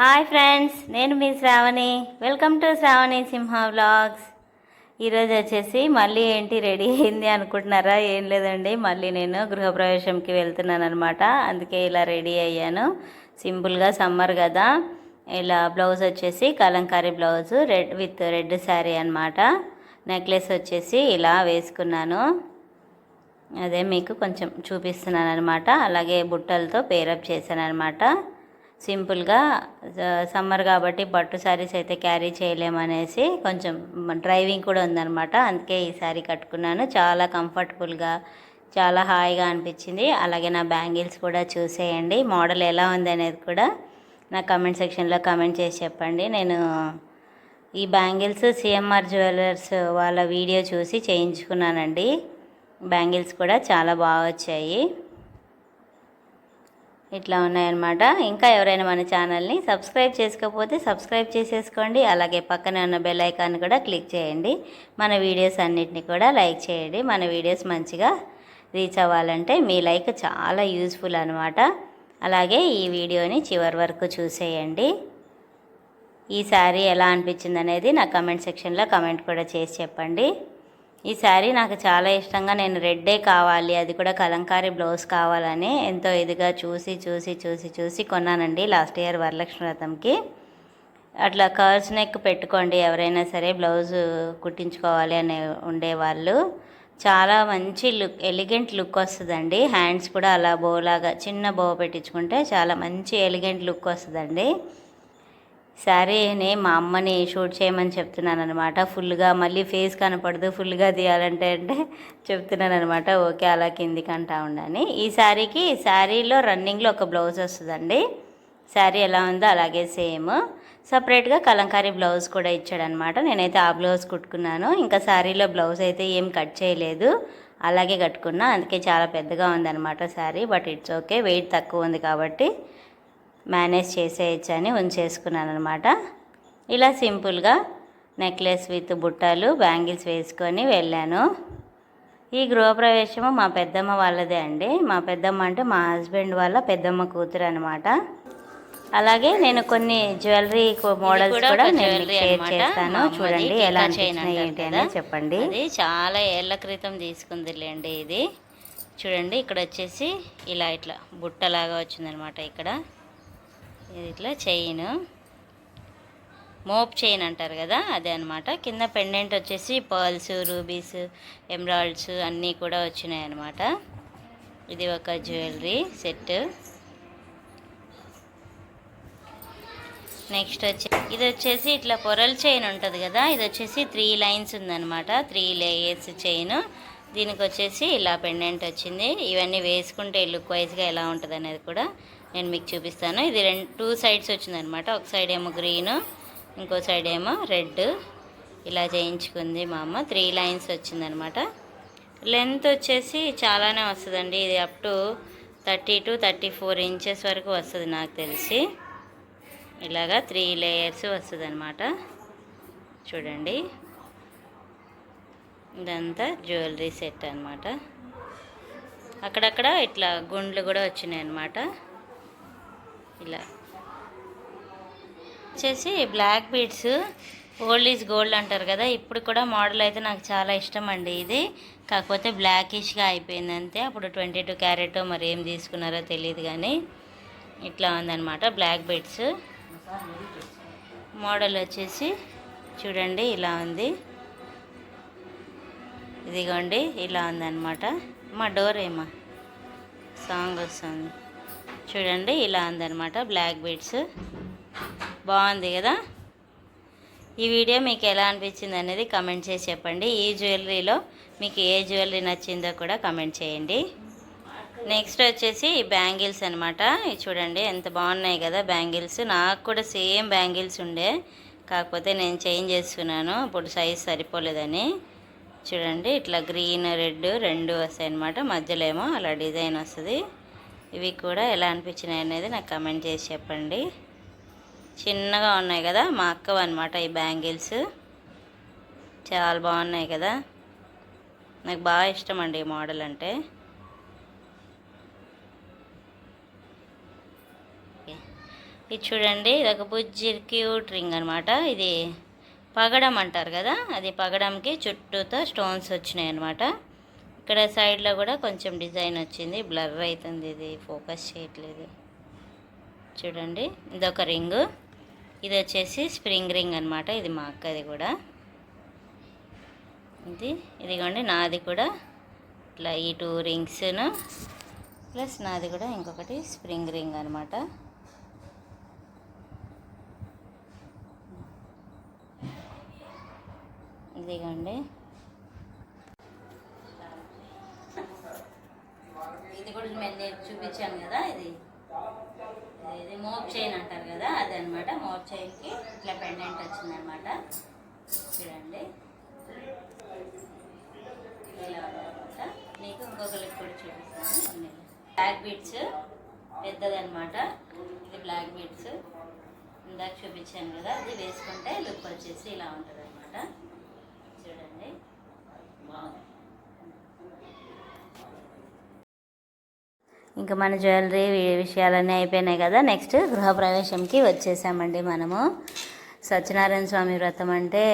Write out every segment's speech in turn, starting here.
Hi friends నేను మీ Shravani. Welcome to Shravani Simha vlogs. ఈరోజు వచ్చేసి మళ్ళీ ఏంటి రెడీ అయింది అనుకుంటున్నారా? ఏం లేదండి మళ్ళీ నేను గృహప్రవేశంకి వెళ్తున్నాను అనమాట అందుకే ఇలా రెడీ అయ్యాను. సింపుల్గా సమ్మర్ కదా. ఇలా బ్లౌజ్ వచ్చేసి kalamkari blouse red with red saree అనమాట నెక్లెస్ వచ్చేసి ఇలా వేసుకున్నాను. అదే మీకు కొంచెం చూపిస్తున్నాను అనమాట అలాగే బుట్టలతో పేరప్ చేశాను అనమాట సింపుల్గా సమ్మర్ కాబట్టి పట్టు శారీస్ అయితే క్యారీ చేయలేమనేసి కొంచెం డ్రైవింగ్ కూడా ఉందన్నమాట. అందుకే ఈ శారీ కట్టుకున్నాను. చాలా కంఫర్టబుల్గా చాలా హాయిగా అనిపించింది. అలాగే నా బ్యాంగిల్స్ కూడా చూసేయండి. మోడల్ ఎలా ఉంది అనేది కూడా నా కమెంట్ సెక్షన్లో కమెంట్ చేసి చెప్పండి. నేను ఈ బ్యాంగిల్స్ సిఎంఆర్ జ్యువెలర్స్ వాళ్ళ వీడియో చూసి చేయించుకున్నానండి. బ్యాంగిల్స్ కూడా చాలా బాగా వచ్చాయి. ఇట్లా ఉన్నాయన్నమాట. ఇంకా ఎవరైనా మన ఛానల్ని సబ్స్క్రైబ్ చేసుకోకపోతే సబ్స్క్రైబ్ చేసేసుకోండి. అలాగే పక్కనే ఉన్న బెల్ ఐకాన్ కూడా క్లిక్ చేయండి. మన వీడియోస్ అన్నిటిని కూడా లైక్ చేయండి. మన వీడియోస్ మంచిగా రీచ్ అవ్వాలంటే మీ లైక్ చాలా యూజ్ఫుల్ అనమాట అలాగే ఈ వీడియోని చివరి వరకు చూసేయండి. ఈ శారీ ఎలా అనిపించింది అనేది నా కమెంట్ సెక్షన్లో కమెంట్ కూడా చేసి చెప్పండి. ఈ శారీ నాకు చాలా ఇష్టంగా నేను రెడ్డే కావాలి అది కూడా కలంకారీ బ్లౌజ్ కావాలని ఎంతో ఇదిగా చూసి చూసి చూసి చూసి కొన్నానండి లాస్ట్ ఇయర్ వరలక్ష్మి వ్రతంకి అట్లా కర్స్ నెక్ పెట్టుకోండి ఎవరైనా సరే బ్లౌజ్ కుట్టించుకోవాలి అని ఉండేవాళ్ళు. చాలా మంచి లుక్ ఎలిగెంట్ లుక్ వస్తుందండి. హ్యాండ్స్ కూడా అలా బోలాగా చిన్న బో పెట్టించుకుంటే చాలా మంచి ఎలిగెంట్ లుక్ వస్తుందండి. శారీని మా అమ్మని షూట్ చేయమని చెప్తున్నాను అనమాట ఫుల్గా మళ్ళీ ఫేస్ కనపడదు ఫుల్గా తీయాలంటే అంటే చెప్తున్నాను అనమాట ఓకే అలా కిందికి అంటా ఉండని. ఈ శారీకి శారీలో రన్నింగ్లో ఒక బ్లౌజ్ వస్తుందండి. శారీ ఎలా ఉందో అలాగే సేమ్. సపరేట్గా కలంకారీ బ్లౌజ్ కూడా ఇచ్చాడనమాట నేనైతే ఆ బ్లౌజ్ కుట్టుకున్నాను. ఇంకా శారీలో బ్లౌజ్ అయితే ఏం కట్ చేయలేదు. అలాగే కట్టుకున్నా. అందుకే చాలా పెద్దగా ఉందన్నమాట saree but it's okay. Weight తక్కువ ఉంది కాబట్టి మేనేజ్ చేసేయచ్చు అని ఉంచేసుకున్నాను అనమాట ఇలా సింపుల్గా నెక్లెస్ విత్ బుట్టలు బ్యాంగిల్స్ వేసుకొని వెళ్ళాను. ఈ గృహప్రవేశము మా పెద్దమ్మ వాళ్ళదే అండి. మా పెద్దమ్మ అంటే మా హస్బెండ్ వాళ్ళ పెద్దమ్మ కూతురు అనమాట అలాగే నేను కొన్ని జ్యువెలరీ మోడల్స్ కూడా నేను షేర్ చేస్తాను. చూడండి ఎలా ఏంటి అనేది చెప్పండి. ఇది చాలా ఏళ్ళ క్రితం తీసుకుందిలేండి ఇది. చూడండి ఇక్కడ వచ్చేసి ఇలా ఇట్లా బుట్టలాగా వచ్చిందనమాట ఇక్కడ. ఇది ఇట్లా చైన్ మోప్ చైన్ అంటారు కదా అదే అనమాట కింద పెండెంట్ వచ్చేసి పర్ల్స్ రూబీస్ ఎమరాల్డ్స్ అన్నీ కూడా వచ్చినాయి అనమాట ఇది ఒక జ్యువెలరీ సెట్ నెక్స్ట్ వచ్చి ఇది వచ్చేసి ఇట్లా పొరల్ చైన్ ఉంటుంది కదా ఇది వచ్చేసి త్రీ లైన్స్ ఉందన్నమాట. త్రీ లేయర్స్ చైన్ దీనికి వచ్చేసి ఇలా పెండెంట్ వచ్చింది. ఇవన్నీ వేసుకుంటే లుక్ వైజ్గా ఎలా ఉంటుంది అనేది కూడా నేను మీకు చూపిస్తాను. ఇది రెండు టూ సైడ్స్ వచ్చిందనమాట. ఒక సైడ్ ఏమో గ్రీన్ ఇంకో సైడ్ ఏమో రెడ్ ఇలా చేయించుకుంది మా అమ్మ. త్రీ లైన్స్ వచ్చిందనమాట. లెంత్ వచ్చేసి చాలానే వస్తుందండి. ఇది up to thirty two thirty four inches వరకు వస్తుంది నాకు తెలిసి. ఇలాగా త్రీ లేయర్స్ వస్తుంది అనమాట చూడండి. ఇదంతా జ్యువెలరీ సెట్ అనమాట. అక్కడక్కడ ఇట్లా గుండ్లు కూడా వచ్చినాయి అనమాట ఇలా. వచ్చేసి black beads old is gold అంటారు కదా ఇప్పుడు కూడా మోడల్ అయితే నాకు చాలా ఇష్టం అండి ఇది. కాకపోతే బ్లాకిష్గా అయిపోయింది అంతే. అప్పుడు ట్వంటీ టూ క్యారెట్ మరి ఏం తీసుకున్నారో తెలియదు కానీ ఇట్లా ఉందన్నమాట బ్లాక్ బీడ్స్ మోడల్ వచ్చేసి చూడండి ఇలా ఉంది. ఇదిగోండి ఇలా ఉందన్నమాట. మా డోర్ ఏమా. సాంగ్ వస్తుంది. చూడండి ఇలా ఉందన్నమాట బ్లాక్ బీడ్స్ బాగుంది కదా? ఈ వీడియో మీకు ఎలా అనిపించింది అనేది కమెంట్ చేసి చెప్పండి. ఈ జ్యువెలరీలో మీకు ఏ జ్యువెలరీ నచ్చిందో కూడా కమెంట్ చేయండి. నెక్స్ట్ వచ్చేసి బ్యాంగిల్స్ అనమాట చూడండి ఎంత బాగున్నాయి కదా బ్యాంగిల్స్ నాకు కూడా సేమ్ బ్యాంగిల్స్ ఉండే. కాకపోతే నేను చేంజ్ చేసుకున్నాను ఇప్పుడు సైజ్ సరిపోలేదని. చూడండి ఇట్లా గ్రీన్ రెడ్ రెండు వస్తాయి అనమాట మధ్యలో ఏమో అలా డిజైన్ వస్తుంది. ఇవి కూడా ఎలా అనిపించినాయి అనేది నాకు కమెంట్ చేసి చెప్పండి. చిన్నగా ఉన్నాయి కదా మా అక్కవ అనమాట ఈ బ్యాంగిల్స్. చాలా బాగున్నాయి కదా. నాకు బాగా ఇష్టం అండి ఈ మోడల్ అంటే. ఇది చూడండి ఇది ఒక బుజ్జి క్యూట్ రింగ్ అనమాట ఇది పగడం అంటారు కదా అది పగడంకి చుట్టూతో స్టోన్స్ వచ్చినాయి అనమాట ఇక్కడ సైడ్లో కూడా కొంచెం డిజైన్ వచ్చింది. బ్లర్ అవుతుంది ఇది. ఫోకస్ చేయట్లేదు. చూడండి. ఇదొక రింగు. ఇది వచ్చేసి స్ప్రింగ్ రింగ్ అనమాట ఇది మా అక్కది కూడా. ఇది ఇదిగోండి నాది కూడా. ఇట్లా ఈ టూ రింగ్స్ను ప్లస్ నాది కూడా ఇంకొకటి స్ప్రింగ్ రింగ్ అనమాట ఇదిగోండి ఇది కూడా నేను చూపించాను కదా ఇది. ఇది మోప్ చైన్ అంటారు కదా అది అనమాట మోప్ చైన్కి ఇట్లా పెండెంట్ వచ్చిందనమాట. చూడండి. ఇలా ఉందన్నమాట ఇంకొకరికి కూడా చూపిస్తాను. బ్లాక్ బీడ్స్ పెద్దదనమాట. ఇది బ్లాక్ బీడ్స్ ఇందాక చూపించాను కదా అది వేసుకుంటే లుక్ వచ్చేసి ఇలా ఉంటుంది అనమాట చూడండి. బాగుంది. ఇంకా మన జ్యువెలరీ విషయాలన్నీ అయిపోయినాయి కదా. నెక్స్ట్ గృహప్రవేశంకి వచ్చేసామండి మనము. సత్యనారాయణ స్వామి వ్రతం అంటే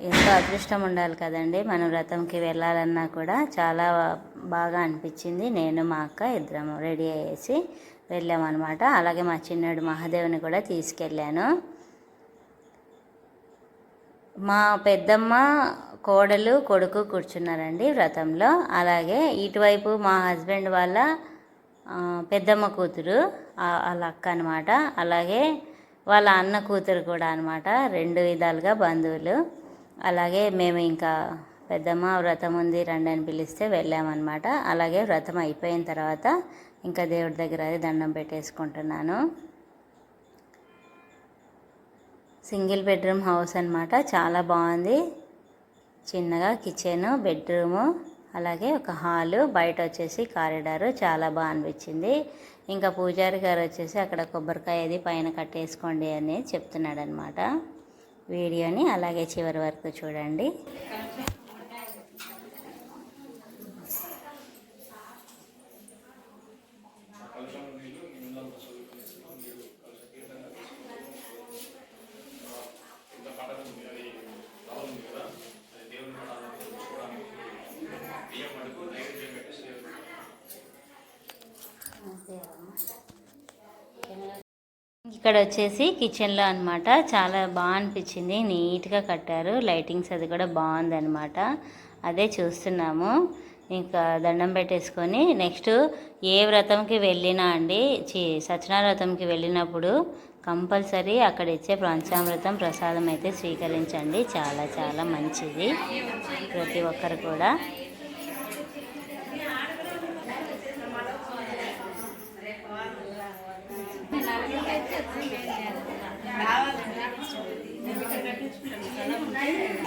ఎంతో అదృష్టం ఉండాలి కదండి. మన వ్రతంకి వెళ్ళాలన్నా కూడా చాలా బాగా అనిపించింది. నేను మా అక్క ఇద్దరం రెడీ అయ్యేసి వెళ్ళామన్నమాట. అలాగే మా చిన్నడు మహాదేవుని కూడా తీసుకెళ్ళాను. మా పెద్దమ్మ కోడలు కొడుకు కూర్చున్నారండి వ్రతంలో. అలాగే ఇటువైపు మా హస్బెండ్ వాళ్ళ పెద్దమ్మ కూతురు వాళ్ళ అక్క అనమాట అలాగే వాళ్ళ అన్న కూతురు కూడా అనమాట రెండు విధాలుగా బంధువులు. అలాగే మేము ఇంకా పెద్దమ్మ వ్రతం ఉంది రండి అని పిలిస్తే వెళ్ళామన్నమాట. అలాగే వ్రతం అయిపోయిన తర్వాత ఇంకా దేవుడి దగ్గర అది దండం పెట్టేసుకుంటున్నాను. సింగిల్ బెడ్రూమ్ హౌస్ అనమాట చాలా బాగుంది. చిన్నగా కిచెన్ బెడ్రూము అలాగే ఒక హాలు బయట వచ్చేసి కారిడారు చాలా బాగా అనిపించింది. ఇంకా పూజారి గారు వచ్చేసి అక్కడ కొబ్బరికాయ అది పైన కట్టేసుకోండి అని చెప్తున్నాడు అనమాట వీడియోని అలాగే చివరి వరకు చూడండి. ఇక్కడ వచ్చేసి కిచెన్లో అన్నమాట. చాలా బాగా అనిపించింది. నీట్గా కట్టారు. లైటింగ్స్ అది కూడా బాగుందనమాట అదే చూస్తున్నాము. ఇంకా దండం పెట్టేసుకొని నెక్స్ట్ ఏ వ్రతంకి వెళ్ళినా అండి చి సత్యనారాయణ వ్రతంకి వెళ్ళినప్పుడు కంపల్సరీ అక్కడ ఇచ్చే పంచామృతం ప్రసాదం అయితే స్వీకరించండి. చాలా చాలా మంచిది. ప్రతి ఒక్కరు కూడా.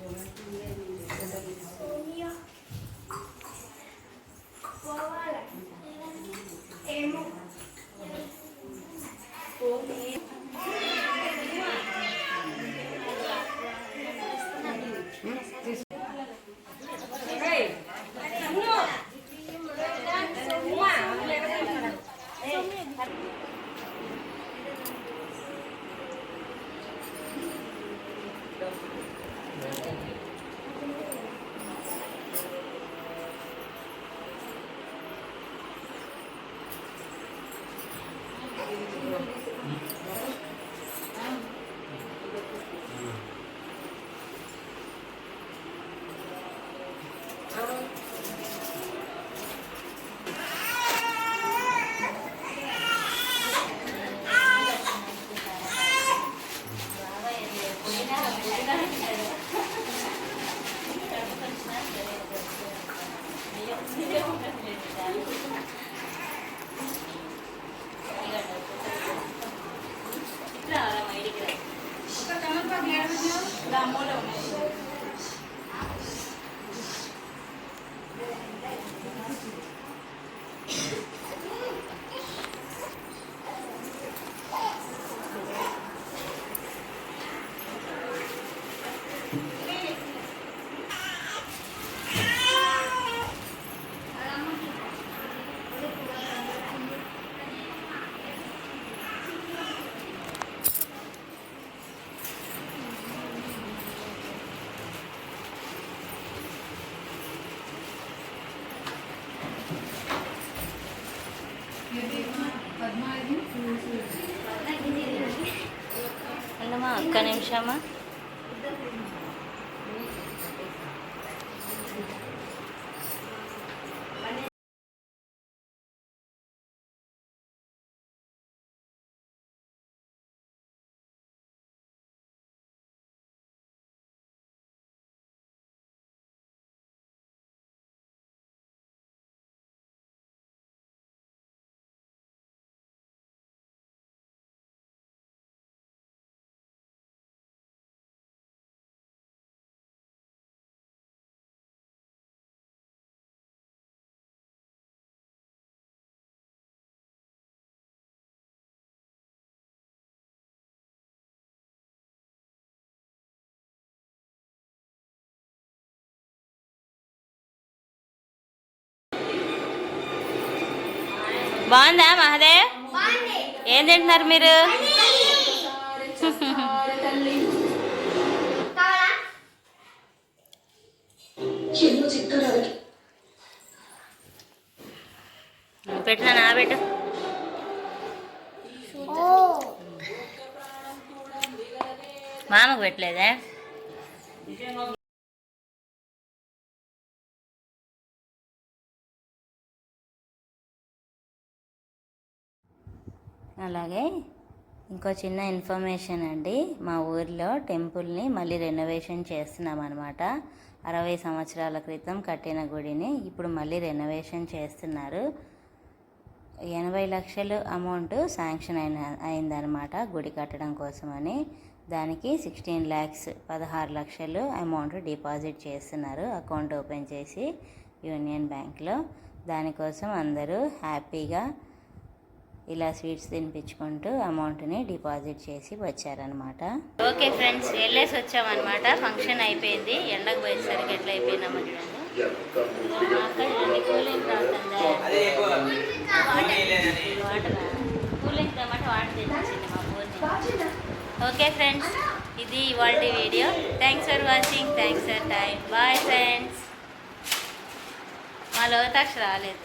నిమిషం సోమ్యా ఇట్లా ఒక్క నిమిషమా? బాగుందా మహదేవ్ ఏం తింటున్నారు మీరు? పెట్టినా నా పెట్టు. మామకు పెట్టలేదా? అలాగే ఇంకో చిన్న ఇన్ఫర్మేషన్ అండి. మా ఊర్లో టెంపుల్ని మళ్ళీ రెనోవేషన్ చేస్తున్నాం అనమాట అరవై సంవత్సరాల క్రితం కట్టిన గుడిని ఇప్పుడు మళ్ళీ రెనోవేషన్ చేస్తున్నారు. ఎనభై లక్షలు అమౌంట్ శాంక్షన్ అయిన అయిందనమాట గుడి కట్టడం కోసమని. దానికి సిక్స్టీన్ ల్యాక్స్ పదహారు లక్షలు అమౌంట్ డిపాజిట్ చేస్తున్నారు అకౌంట్ ఓపెన్ చేసి యూనియన్ బ్యాంక్లో. దానికోసం అందరూ హ్యాపీగా ఇలా స్వీట్స్ తినిపించుకుంటూ అమౌంట్ని డిపాజిట్ చేసి వచ్చారనమాట ఓకే ఫ్రెండ్స్ వెళ్ళేసి వచ్చామన్నమాట. ఫంక్షన్ అయిపోయింది. ఎండకు పోయేసరికి ఎట్లా అయిపోయినామో చూడండి కూలింగ్ కూలింగ్ టమాట వాటర్ తెచ్చింది మా ఓకే ఫ్రెండ్స్ ఇది ఇవాళ video. Thanks for watching thanks for time bye friends మా లోతాక్ష రాలేదు.